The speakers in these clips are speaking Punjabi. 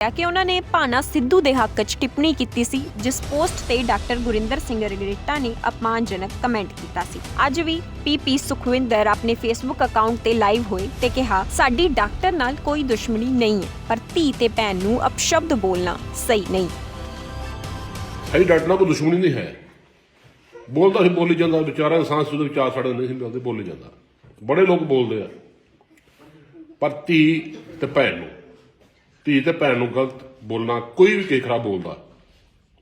ਕਿ ਉਹਨਾਂ ਨੇ ਭਾਨਾ ਸਿੱਧੂ ਦੇ ਹੱਕ 'ਚ ਟਿੱਪਣੀ ਕੀਤੀ ਸੀ, ਜਿਸ ਪੋਸਟ ਤੇ ਡਾਕਟਰ ਗੁਰਿੰਦਰ ਸਿੰਘ ਰਗਰੇਟਾ ਨੇ ਅਪਮਾਨਜਨਕ ਕਮੈਂਟ ਕੀਤਾ ਸੀ। ਅੱਜ ਵੀ ਪੀਪੀ ਸੁਖਵਿੰਦਰ ਆਪਣੇ ਫੇਸਬੁੱਕ ਅਕਾਊਂਟ ਤੇ ਲਾਈਵ ਹੋਏ ਤੇ ਕਿਹਾ, ਸਾਡੀ ਡਾਕਟਰ ਨਾਲ ਕੋਈ ਦੁਸ਼ਮਣੀ ਨਹੀਂ ਹੈ, ਪਰ ਧੀ ਤੇ ਭੈਣ ਨੂੰ ਅਪਸ਼ਬਦ ਬੋਲਣਾ ਸਹੀ ਨਹੀਂ। ਸਾਡੀ ਡਾਕਟਰ ਨਾਲ ਕੋਈ ਦੁਸ਼ਮਣੀ ਨਹੀਂ ਹੈ। ਬੋਲਦਾ ਸੀ, ਬੋਲੀ ਜਾਂਦਾ ਵਿਚਾਰਾ ਇਨਸਾਨ ਸੀ ਉਹਦੇ ਵਿਚਾਰ ਸਾਡੇ ਨਹੀਂ ਸੀ ਮਿਲਦੇ, ਬੋਲੀ ਜਾਂਦਾ। ਬੜੇ ਲੋਕ ਬੋਲਦੇ ਆ। ਪਰ ਧੀ ਤੇ ਭੈਣ ਨੂੰ ਧੀ ਤੇ ਭੈਣ ਨੂੰ ਗਲਤ ਬੋਲਣਾ ਕੋਈ ਵੀ ਕੇ ਖਰਾਬ ਬੋਲਦਾ,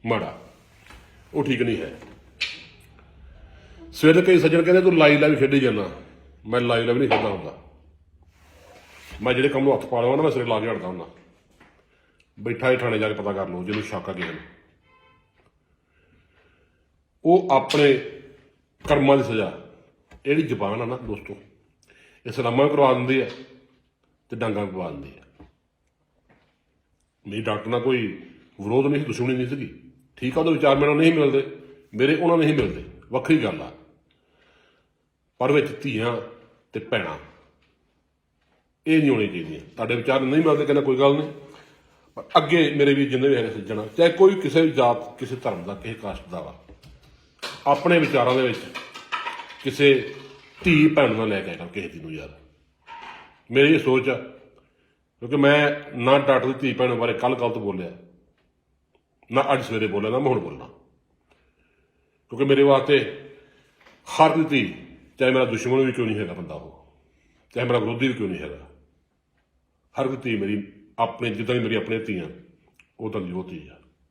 ਮਾੜਾ, ਉਹ ਠੀਕ ਨਹੀਂ ਹੈ। ਸਵੇਰੇ ਕਈ ਸੱਜਣ ਕਹਿੰਦੇ, ਤੂੰ ਲਾਈ ਲਾਈ ਖੇਡੀ ਜਾਂਦਾ। ਮੈਂ ਲਾਈ ਲਾ ਵੀ ਨਹੀਂ ਖੇਡਦਾ ਹੁੰਦਾ। ਮੈਂ ਜਿਹੜੇ ਕੰਮ ਨੂੰ ਹੱਥ ਪਾ ਲਵਾਂ ਨਾ ਮੈਂ ਸਿਰੇ ਲਾ ਕੇ ਹਟਦਾ ਹੁੰਦਾ। ਬੈਠਾ ਹੀ ਥਾਣੇ ਜਾ ਕੇ ਪਤਾ ਕਰ ਲਓ, ਜਿਹਨੂੰ ਸ਼ੱਕ ਆ ਕਿਸੇ ਨੂੰ। ਉਹ ਆਪਣੇ ਕਰਮਾਂ ਦੀ ਸਜ਼ਾ ਇਹਦੀ ਜ਼ਬਾਨ ਆ ਨਾ ਦੋਸਤੋ। ਇਹ ਸਲਾਮਾਂ ਕਰਵਾ ਦਿੰਦੀ ਹੈ ਤੇ ਡਾਂਗਾ ਕਰਵਾ ਪਵਾ ਦਿੰਦੀ ਹੈ। ਮੇਰੀ ਡਾਕਟਰ ਨਾਲ ਕੋਈ ਵਿਰੋਧ ਨਹੀਂ ਸੀ ਦੁਸ਼ਮਣੀ ਨਹੀਂ ਸੀਗੀ। ਠੀਕ ਆ, ਉਹਦੇ ਵਿਚਾਰ ਮੈਨੂੰ ਨਹੀਂ ਮਿਲਦੇ। ਮੇਰੇ, ਉਹਨਾਂ ਨਹੀਂ ਮਿਲਦੇ। ਵੱਖਰੀ ਗੱਲ ਆ। ਪਰ ਵਿੱਚ ਧੀਆਂ ਤੇ ਭੈਣਾਂ, ਇਹ ਨਹੀਂ ਹੋਣੀ ਚਾਹੀਦੀਆਂ। ਤੁਹਾਡੇ ਵਿਚਾਰ ਨਹੀਂ ਮਿਲਦੇ, ਕਹਿੰਦਾ ਕੋਈ ਗੱਲ ਨਹੀਂ। ਪਰ ਅੱਗੇ ਮੇਰੇ ਵੀ ਜਿੰਨੇ ਵੀ ਹੈਗੇ ਸੱਜਣਾ, ਚਾਹੇ ਕੋਈ ਕਿਸੇ ਵੀ ਜਾਤ, ਕਿਸੇ ਧਰਮ ਦਾ, ਕਿਸੇ ਕਾਸਟ ਦਾ ਵਾ, ਆਪਣੇ ਵਿਚਾਰਾਂ ਦੇ ਵਿੱਚ ਕਿਸੇ ਧੀ, ਭੈਣ ਨਾਲ ਲੈ ਕੇ ਕਰ, ਕਿਸੇ ਦੀ ਨੂੰ ਯਾਰ। ਮੇਰੀ ਇਹ ਸੋਚ ਆ ਕਿਉਂਕਿ ਮੈਂ ਨਾ ਡਾਕਟਰ ਦੀ ਧੀ ਭੈਣ ਬਾਰੇ ਕੱਲ ਗਲਤ ਬੋਲਿਆ। ਨਾ ਅੱਜ ਸਵੇਰੇ ਬੋਲਿਆ, ਨਾ ਮੈਂ ਹੁਣ ਬੋਲਣਾ। ਕਿਉਂਕਿ ਮੇਰੇ ਵਾਸਤੇ ਹਰ ਦੀ ਧੀ, ਚਾਹੇ ਮੇਰਾ ਦੁਸ਼ਮਣ ਵੀ ਕਿਉਂ ਨਹੀਂ ਹੈਗਾ ਬੰਦਾ ਉਹ, ਚਾਹੇ ਮੇਰਾ ਵਿਰੋਧੀ ਵੀ ਕਿਉਂ ਨਹੀਂ ਹੈਗਾ। ਹਰ ਕੋਈ ਧੀ ਮੇਰੀ, ਆਪਣੇ, ਜਿੱਦਾਂ ਵੀ ਮੇਰੀ ਆਪਣੀ ਧੀਆਂ ਉਦਾਂ ਦੀ ਉਹ ਧੀ ਆ।